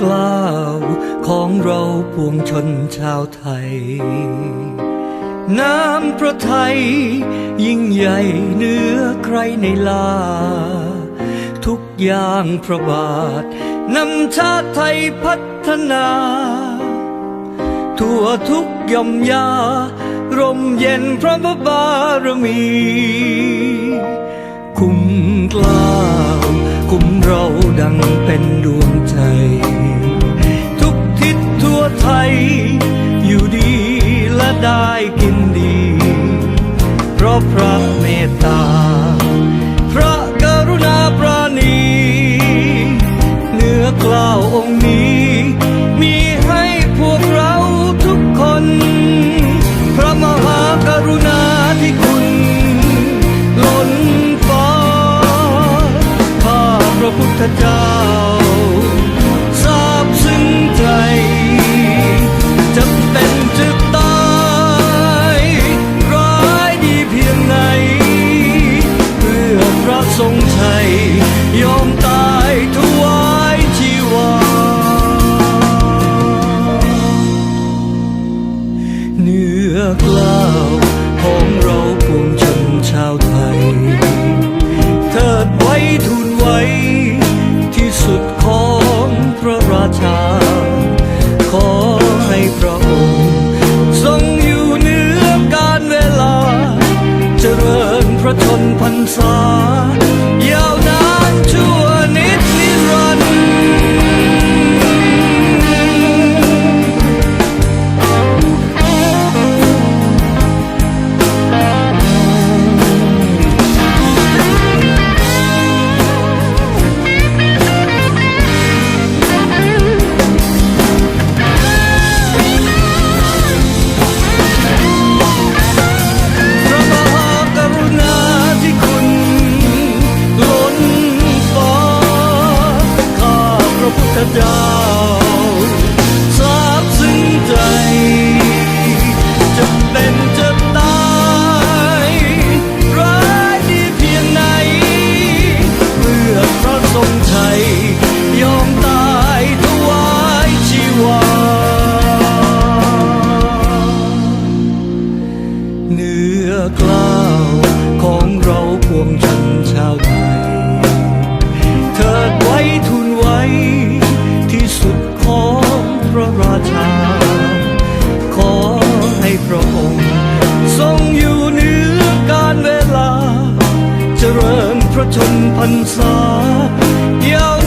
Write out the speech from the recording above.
กล้าวของเราปวงชนชาวไทย น้ำพระไทย ยิ่งใหญ่เหนือใครในลา ทุกอย่างพระบาทนำชาติไทยพัฒนา ทั่วทุกย่อมยา ร่มเย็นพระบารมี คุ้มกล้าวคุ้มเราดังเป็นดวง ใจ ทุกทิศทั่วไทย อยู่ดีและได้กินดี เพราะพระเมตตา พระกรุณาปราณี เนื้อกล้าวองค์นี้ ทรงชัยยอมตายถวายชีวาเนื้อกล้าวของเราปวงชนชาวไทยเถิดไว้ทูลไว้ ที่สุดของพระราชา ขอให้พระองค์ทรงอยู่เนื้อการเวลา เจริญพระชน พ การ